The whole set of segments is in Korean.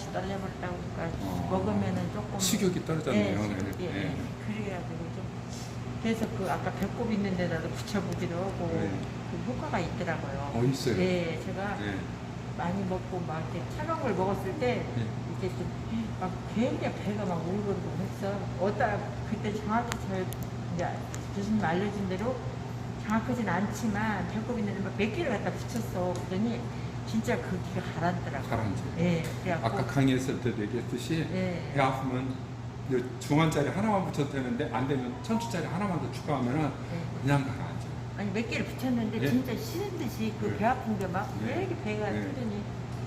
맛이 떨려버렸다고 그러니까 어. 먹으면은 조금 식욕이 떨어졌네요. 예, 네. 예, 예. 네. 그래가지고 좀 그래서 그 아까 배꼽 있는 데다도 붙여보기도 하고 네. 그 효과가 있더라고요. 어, 있어요. 네, 제가 네. 많이 먹고 막 이렇게 차가운 걸 먹었을 때 네. 이게 좀막 굉장히 배가 막 울고르고 했어. 어따 그때 정확히 잘 이제 교수님 알려준 대로 정확하진 않지만 배꼽 있는 데 막 몇 개를 갖다 붙였어. 그러더니 진짜 그 기가 가라앉더라고. 가라앉아요. 예, 그래갖고 아까 강의했을 때도 얘기했듯이 예. 배 아프면 이 중환짜리 하나만 붙여도 되는데 안 되면 천추짜리 하나만 더 추가하면은 예. 그냥 가라앉아요. 아니 몇 개를 붙였는데 예? 진짜 쉬는 듯이 그 네. 배 아픈 게막왜 네. 이렇게 배가 네. 틀더니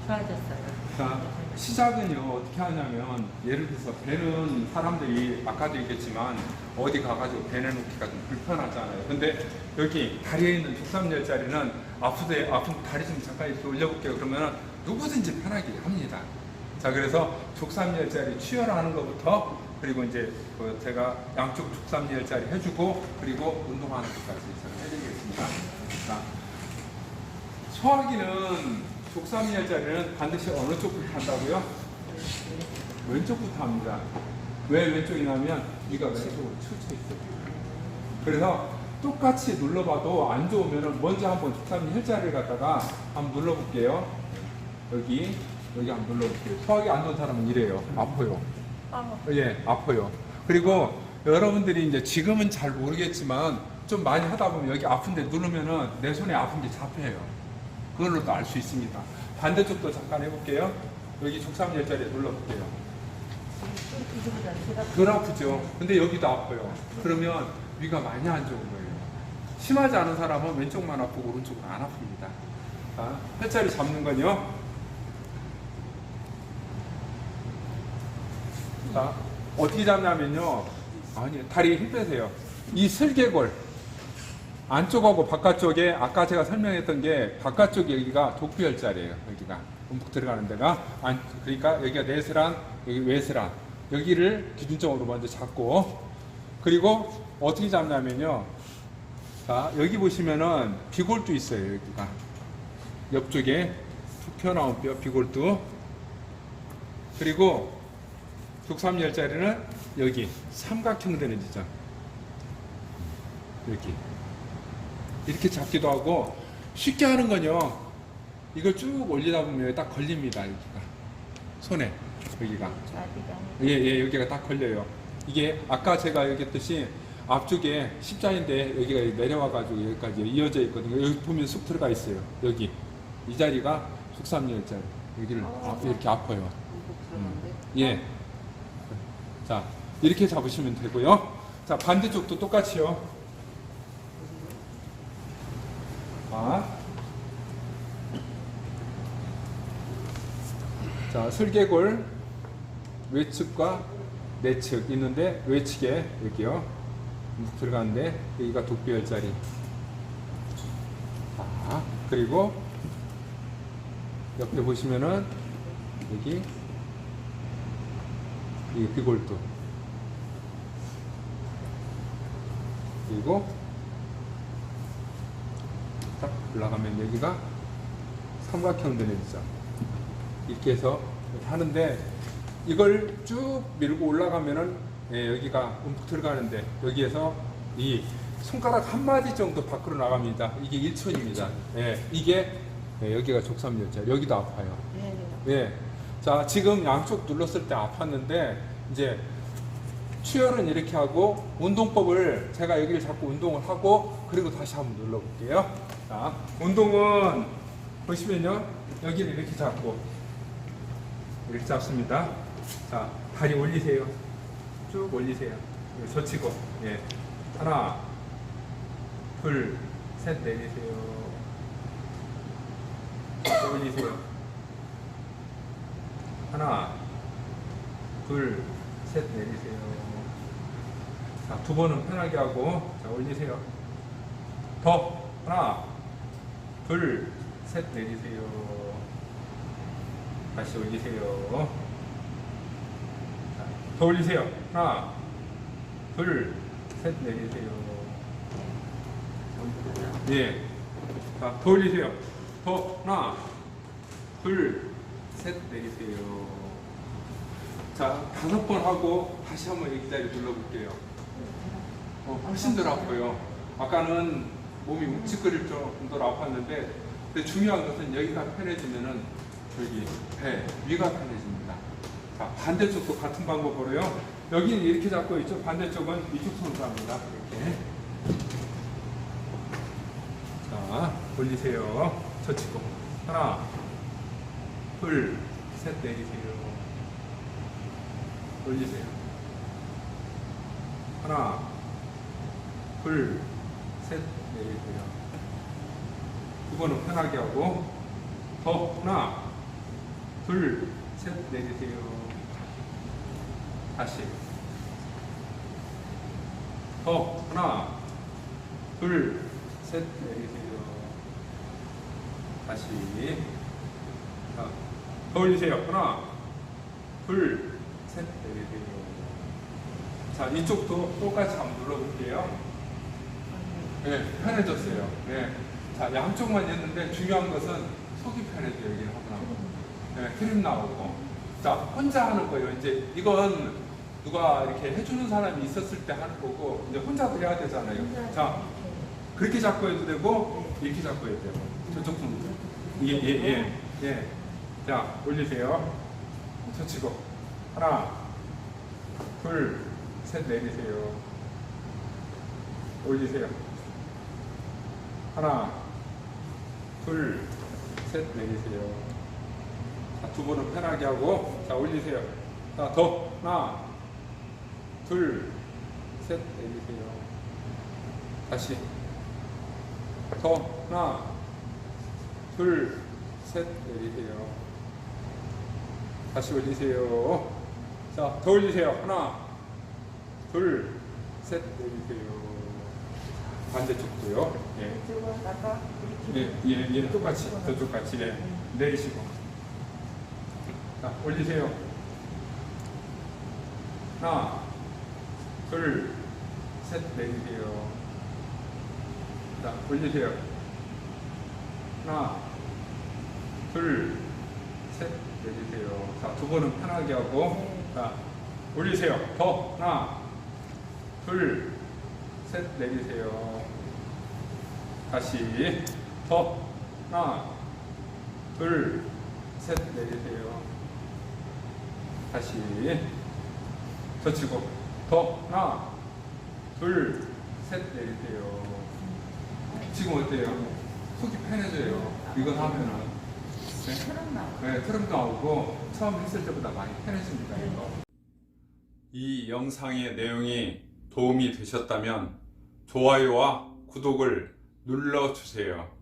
좋아졌어요. 자, 시작은요, 어떻게 하냐면, 예를 들어서 배는 사람들이 아까도 얘기했지만, 어디 가가지고 배 내놓기가 좀 불편하잖아요. 근데 여기 다리에 있는 족삼열자리는 아프대, 아픈 다리 좀 잠깐 이렇게 올려볼게요. 그러면은 누구든지 편하게 합니다. 자, 그래서 족삼열자리 추열하는 것부터, 그리고 이제 그 제가 양쪽 족삼열자리 해주고, 그리고 운동하는 것까지 해드리겠습니다. 자, 소화기는 족삼이할 자리는 반드시 어느 쪽부터 한다고요? 왼쪽부터 합니다. 왜 왼쪽이냐면 위가 왼쪽으로 치우쳐 있어요. 그래서 똑같이 눌러봐도 안 좋으면 먼저 한번 족삼이 혈자리를 갖다가 한번 눌러볼게요. 여기 여기 한번 눌러볼게요. 소화기 안 좋은 사람은 이래요. 아파요. 예, 아파요. 그리고 여러분들이 이제 지금은 잘 모르겠지만 좀 많이 하다 보면 여기 아픈데 누르면은 내 손에 아픈 게 잡혀요. 그걸로도 알 수 있습니다. 반대쪽도 잠깐 해볼게요. 여기 족삼열자리에 눌러볼게요. 덜 아프죠? 근데 여기도 아파요. 그러면 위가 많이 안 좋은 거예요. 심하지 않은 사람은 왼쪽만 아프고 오른쪽은 안 아픕니다. 자, 혈자리 잡는 건요. 자, 어떻게 잡냐면요. 아니, 다리 힘 빼세요. 이 슬개골. 안쪽하고 바깥쪽에 아까 제가 설명했던 게 바깥쪽 여기가 독비혈자리예요. 여기가 움푹 들어가는 데가 안, 그러니까 여기가 내스랑 여기 외스랑 여기를 기준점으로 먼저 잡고 그리고 어떻게 잡냐면요. 자 여기 보시면은 비골도 있어요. 여기가. 옆쪽에 툭 튀어나온 뼈 비골도. 그리고 족삼열자리는 여기 삼각형 되는 지점. 여기. 이렇게 잡기도 하고 쉽게 하는 건요. 이걸 쭉 올리다 보면 딱 걸립니다 여기가. 손에 여기가. 좌디가. 예예 여기가 딱 걸려요. 이게 아까 제가 얘기했듯이 앞쪽에 십자인데 여기가 내려와 가지고 여기까지 이어져 있거든요 여기 보면 쑥 들어가 있어요 여기 이 자리가 숙삼열 자리 여기를 아, 이렇게 아파요 음. 예. 자, 이렇게 잡으시면 되고요. 자, 반대쪽도 똑같이요. 자. 자, 슬개골 외측과 내측 있는데 외측에 여기요. 묵 들어가는데 여기가 독비열자리. 자, 그리고 옆에 보시면은 여기 이 비골도 그리고 딱 올라가면 여기가 삼각형 되는 점 이렇게 해서 하는데 이걸 쭉 밀고 올라가면은 예, 여기가 움푹 들어가는데 여기에서 이 손가락 한 마디 정도 밖으로 나갑니다. 이게 1촌입니다. 예, 이게 예, 여기가 족삼열자 여기도 아파요. 네. 예. 자, 지금 양쪽 눌렀을 때 아팠는데, 이제, 추열은 이렇게 하고, 운동법을 제가 여기를 잡고 운동을 하고, 그리고 다시 한번 눌러 볼게요. 자, 운동은, 보시면요, 여기를 이렇게 잡고, 이렇게 잡습니다. 자, 다리 올리세요. 쭉 올리세요. 젖히고, 예. 하나, 둘, 셋 내리세요. 또 올리세요. 하나, 둘, 셋 내리세요. 자, 두 번은 편하게 하고, 자, 올리세요. 더, 하나, 둘, 셋 내리세요. 다시 올리세요. 자, 더 올리세요. 하나, 둘, 셋 내리세요. 예. 자, 더 올리세요. 더, 하나, 둘, 셋 내리세요. 자, 다섯 번 하고 다시 한번 X자리 눌러볼게요. 어, 훨씬 덜 아파요. 아까는 몸이 묵직거릴 정도로 아팠는데, 근데 중요한 것은 여기가 편해지면은 여기 배 위가 편해집니다. 자, 반대쪽도 같은 방법으로요. 여기는 이렇게 잡고 있죠. 반대쪽은 이쪽 손으로 합니다. 이렇게. 자, 올리세요. 젖히고. 하나, 둘, 셋 내리세요. 올리세요. 하나, 둘, 셋 내리세요. 두 번은 편하게 하고, 더, 하나, 둘, 셋 내리세요. 다시. 더, 하나, 둘, 셋 내리세요. 다시. 자, 더 올리세요. 하나, 둘, 셋 내리세요. 자, 이쪽도 똑같이 한번 눌러볼게요. 네, 편해졌어요. 네. 자, 양쪽만 했는데 중요한 것은 속이 편해져요. 여기는 하고 나면. 네, 트림 나오고. 자, 혼자 하는 거예요. 이제 이건 누가 이렇게 해주는 사람이 있었을 때 하는 거고, 이제 혼자도 해야 되잖아요. 자, 그렇게 잡고 해도 되고, 이렇게 잡고 해도 되고. 저쪽 손. 예, 예, 예. 예. 자, 올리세요. 젖히고. 하나, 둘, 셋 내리세요. 올리세요. 하나, 둘, 셋 내리세요. 자, 두 번은 편하게 하고, 자, 올리세요. 자, 더. 하나, 둘, 셋 내리세요. 다시. 더. 하나, 둘, 셋 내리세요. 다시 올리세요. 자, 더 올리세요. 하나, 둘, 셋 내리세요. 반대쪽도요. 예. 예, 예, 예, 똑같이, 저쪽 같이, 예. 내리시고. 자, 올리세요. 하나, 둘, 셋 내리세요. 자, 올리세요. 하나, 둘, 셋 내리세요. 자, 두 번은 편하게 하고, 자, 올리세요. 더, 하나, 둘, 셋 내리세요. 다시, 더, 하나, 둘, 셋 내리세요. 다시, 젖히고, 더, 하나, 둘, 셋 내리세요. 지금 어때요? 속이 편해져요. 이거 하면은. 네? 트름 나와. 네, 트름 나오고 처음 했을 때보다 많이 편해집니다. 이거. 이 영상의 내용이 도움이 되셨다면 좋아요와 구독을 눌러주세요.